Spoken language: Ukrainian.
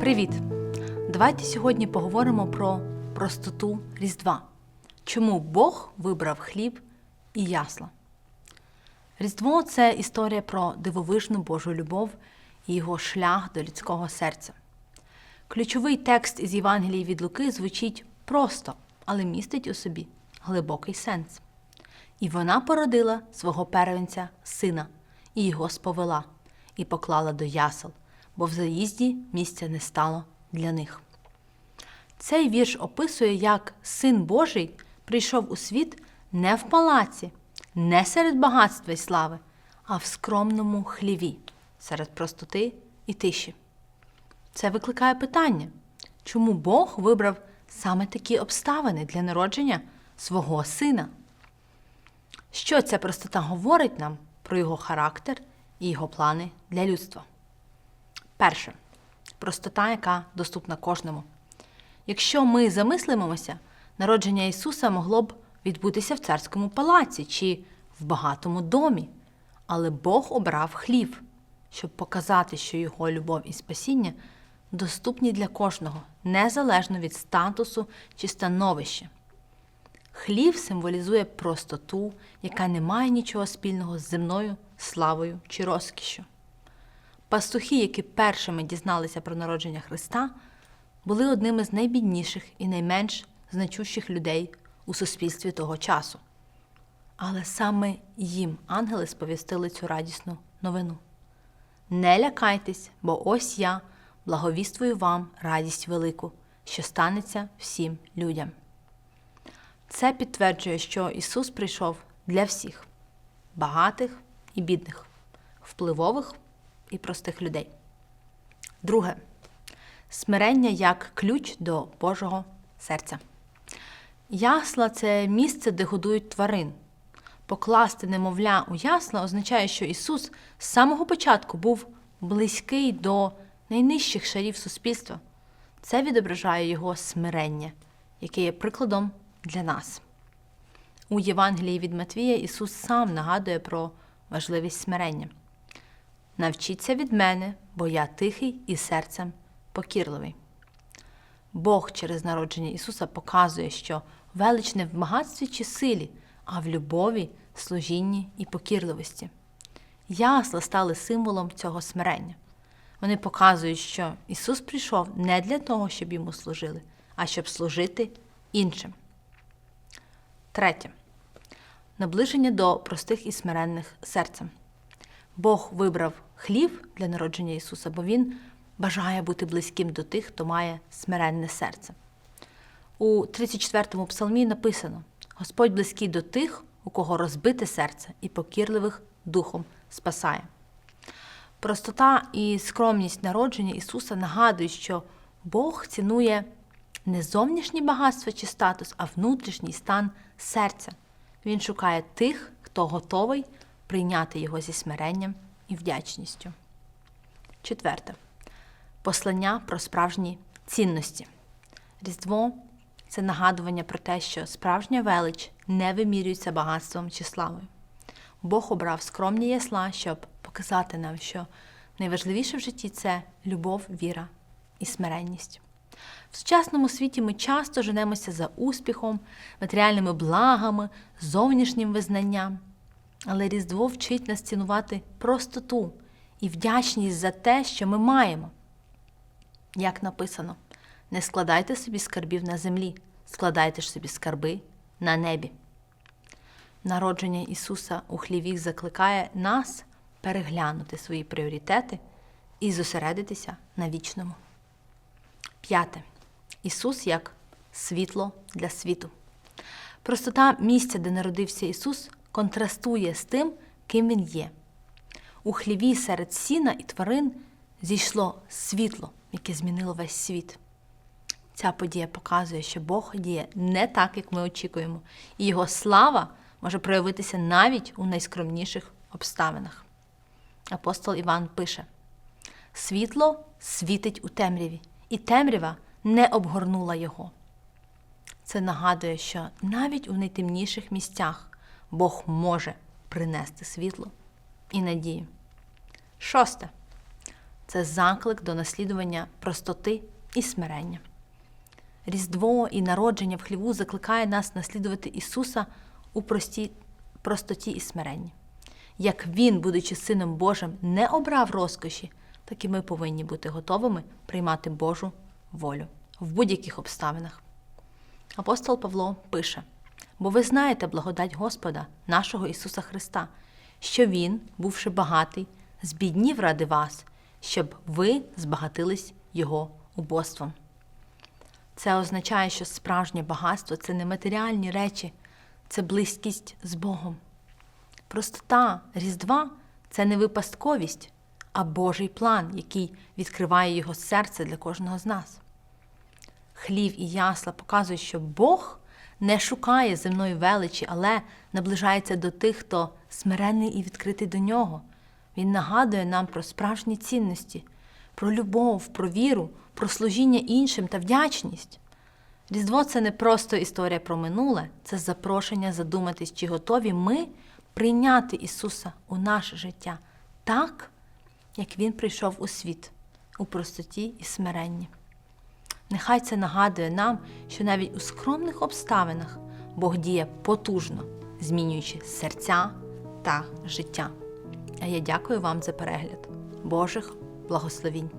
Привіт! Давайте сьогодні поговоримо про простоту Різдва. Чому Бог вибрав хліб і ясла? Різдво це історія про дивовижну Божу любов і його шлях до людського серця. Ключовий текст із Євангелії від Луки звучить просто, але містить у собі глибокий сенс. І вона породила свого первенця сина, і його сповела, і поклала до ясел, бо в заїзді місця не стало для них. Цей вірш описує, як син Божий прийшов у світ не в палаці, не серед багатства й слави, а в скромному хліві, серед простоти і тиші. Це викликає питання, чому Бог вибрав саме такі обставини для народження свого сина? Що ця простота говорить нам про його характер і його плани для людства? Перше простота, яка доступна кожному. Якщо ми замислимося, народження Ісуса могло б відбутися в царському палаці чи в багатому домі, але Бог обрав хлів, щоб показати, що Його любов і спасіння доступні для кожного, незалежно від статусу чи становища. Хлів символізує простоту, яка не має нічого спільного з земною славою чи розкішю. Пастухи, які першими дізналися про народження Христа, були одними з найбідніших і найменш значущих людей у суспільстві того часу. Але саме їм ангели сповістили цю радісну новину. Не лякайтесь, бо ось я благовіствую вам радість велику, що станеться всім людям. Це підтверджує, що Ісус прийшов для всіх багатих і бідних, впливових і простих людей. Друге смирення як ключ до Божого серця. Ясла це місце, де годують тварин. Покласти немовля у ясла означає, що Ісус з самого початку був близький до найнижчих шарів суспільства. Це відображає Його смирення, яке є прикладом для нас. У Євангелії від Матвія Ісус сам нагадує про важливість смирення. Навчіться від мене, бо я тихий і серцем покірливий. Бог через народження Ісуса показує, що велич не в багатстві чи силі, а в любові, служінні і покірливості. Ясла стали символом цього смирення. Вони показують, що Ісус прийшов не для того, щоб йому служили, а щоб служити іншим. Третє. Наближення до простих і смиренних серцем. Бог вибрав хлів для народження Ісуса, бо Він бажає бути близьким до тих, хто має смиренне серце. У 34-му псалмі написано: Господь близький до тих, у кого розбите серце і покірливих духом спасає. Простота і скромність народження Ісуса нагадують, що Бог цінує не зовнішнє багатство чи статус, а внутрішній стан серця. Він шукає тих, хто готовий прийняти його зі смиренням і вдячністю. Четверте. Послання про справжні цінності. Різдво це нагадування про те, що справжня велич не вимірюється багатством чи славою. Бог обрав скромні ясла, щоб показати нам, що найважливіше в житті це любов, віра і смиренність. В сучасному світі ми часто женемося за успіхом, матеріальними благами, зовнішнім визнанням. Але Різдво вчить нас цінувати простоту і вдячність за те, що ми маємо. Як написано, не складайте собі скарбів на землі, складайте ж собі скарби на небі. Народження Ісуса у хліві закликає нас переглянути свої пріоритети і зосередитися на вічному. П'яте. Ісус як світло для світу. Простота місця, де народився Ісус, контрастує з тим, ким Він є. У хліві серед сіна і тварин зійшло світло, яке змінило весь світ. Ця подія показує, що Бог діє не так, як ми очікуємо, і Його слава може проявитися навіть у найскромніших обставинах. Апостол Іван пише: світло світить у темряві, і темрява не обгорнула його. Це нагадує, що навіть у найтемніших місцях Бог може принести світло і надію. Шосте це заклик до наслідування простоти і смирення. Різдво і народження в хліву закликає нас наслідувати Ісуса у простій простоті і смиренні. Як Він, будучи Сином Божим, не обрав розкоші, так і ми повинні бути готовими приймати Божу волю в будь-яких обставинах. Апостол Павло пише: бо ви знаєте благодать Господа, нашого Ісуса Христа, що Він, бувши багатий, збіднів ради вас, щоб ви збагатились Його убоством. Це означає, що справжнє багатство це не матеріальні речі, це близькість з Богом. Простота Різдва це не випадковість, а Божий план, який відкриває його серце для кожного з нас. Хлів і ясла показують, що Бог не шукає земної величі, але наближається до тих, хто смирений і відкритий до нього. Він нагадує нам про справжні цінності, про любов, про віру, про служіння іншим та вдячність. Різдво це не просто історія про минуле, це запрошення задуматись, чи готові ми прийняти Ісуса у наше життя так, як Він прийшов у світ, у простоті і смиренні. Нехай це нагадує нам, що навіть у скромних обставинах Бог діє потужно, змінюючи серця та життя. А я дякую вам за перегляд. Божих благословінь!